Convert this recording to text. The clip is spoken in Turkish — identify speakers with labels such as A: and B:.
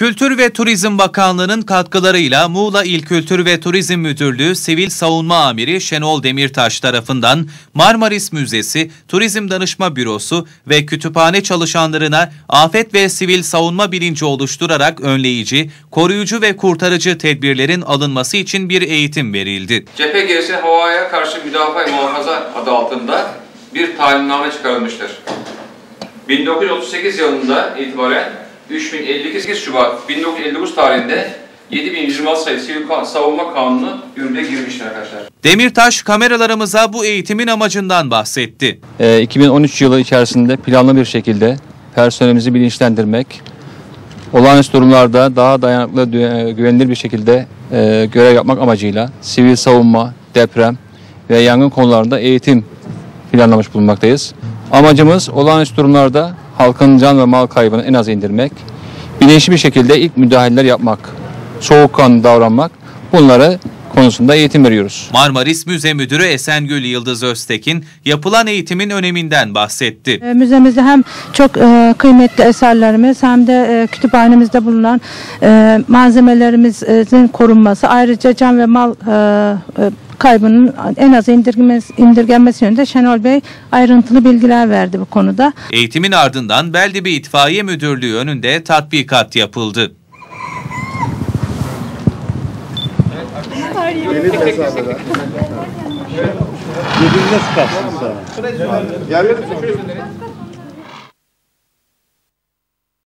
A: Kültür ve Turizm Bakanlığı'nın katkılarıyla Muğla İl Kültür ve Turizm Müdürlüğü Sivil Savunma Amiri Şenol Demirtaş tarafından Marmaris Müzesi, Turizm Danışma Bürosu ve kütüphane çalışanlarına afet ve sivil savunma bilinci oluşturarak önleyici, koruyucu ve kurtarıcı tedbirlerin alınması için bir eğitim verildi.
B: Cephe gerisi havaya karşı müdafaa muhafaza adı altında bir talimname çıkarılmıştır. 1938 yılında itibaren 3052 Şubat 1959 tarihinde 7126 sayılı Sivil Savunma Kanunu yürürlüğe girmiştir arkadaşlar.
A: Demirtaş kameralarımıza bu eğitimin amacından bahsetti.
C: Ee, 2013 yılı içerisinde planlı bir şekilde personelimizi bilinçlendirmek, olağanüstü durumlarda daha dayanıklı, dü- güvenilir bir şekilde e, görev yapmak amacıyla sivil savunma, deprem ve yangın konularında eğitim planlamış bulunmaktayız. Amacımız olağanüstü durumlarda halkın can ve mal kaybını en az indirmek, bilinçli bir şekilde ilk müdahaleler yapmak, soğukkanlı davranmak bunları konusunda eğitim veriyoruz.
A: Marmaris Müze Müdürü Esengül Yıldız Öztekin yapılan eğitimin öneminden bahsetti.
D: E, Müzemizde hem çok e, kıymetli eserlerimiz hem de e, kütüphanemizde bulunan malzemelerimizin korunması ayrıca can ve mal kaybının en az indirgenmesi, indirgenmesi yönünde Şenol Bey ayrıntılı bilgiler verdi bu konuda.
A: Eğitimin ardından Beldibi İtfaiye Müdürlüğü önünde tatbikat yapıldı.
E: Birbirine sıkarsınız sonra.